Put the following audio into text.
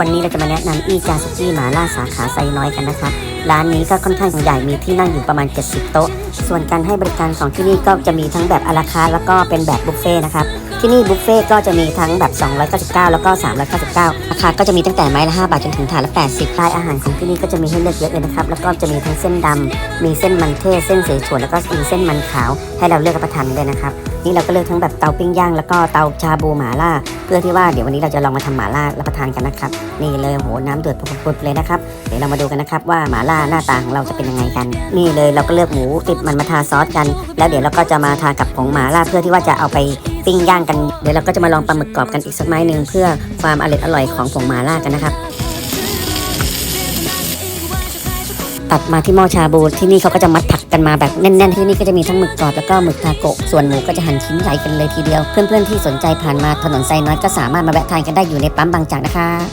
วันนี้เราจะมาแนะนำอีจาสุกี้หมาล่าสาขาไซน้อยกันนะคะร้านนี้ก็ค่อนข้างใหญ่มีที่นั่งอยู่ประมาณ 70 โต๊ะ ส่วนการให้บริการของที่นี่ก็จะมีทั้งแบบอาราคาร์แล้วก็เป็นแบบบุฟเฟ่ต์นะครับที่นี่บุฟเฟ่ต์ก็จะมีทั้งแบบ 299 แล้วก็ 399 ราคาก็จะมีตั้งแต่ไม้ละ 5 บาทจนถึงถาดละ 80รายอาหารของที่นี่ก็จะมีให้เลือกเยอะเลยนะครับ แล้วก็จะมีทั้งเส้นดำมีเส้นมันเทศ เส้นเสฉวน แล้วก็มีเส้นมันขาว ให้เราเลือกรับประทานเลยนะครับ นี่เราก็เลือกทั้งแบบเตาปิ้งย่างแล้วก็เตาชาบูหมาล่า เพื่อที่ว่าเดี๋ยววันนี้เราจะลองมาทำหมาล่ารับประทานกันนะครับ นี่เลยโหน้ำเดือดปุดๆเลยนะครับ เดี๋ยวเรามาดูกันนะครับว่าหมาล่าหน้าตาของเราจะเป็นยังไงกัน นี่เลยเราก็เลือกหมูติดมันมาทาซอสกัน แล้วเดี๋ยวเราก็จะมาทากับผงหมาล่าเพื่อที่ว่าจะเอาไปปิ้งย่างกัน เดี๋ยวเราก็จะมาลองปลาหมึกกรอบกันอีกสักไม้หนึ่งเพื่อความอร่อยของผงหมาล่ากันนะครับ ตัดมาที่หม้อชาบูที่นี่เขาก็จะมัดผักกันมาแบบแน่นๆ ที่นี่ก็จะมีทั้งหมึกกรอบแล้วก็หมึกทาโกะส่วนหมูก็จะหั่นชิ้นใหญ่กันเลยทีเดียว เพื่อนๆที่สนใจผ่านมาถนนไซน้อยก็สามารถมาแวะทานกันได้อยู่ในปั๊มบางจากนะคะ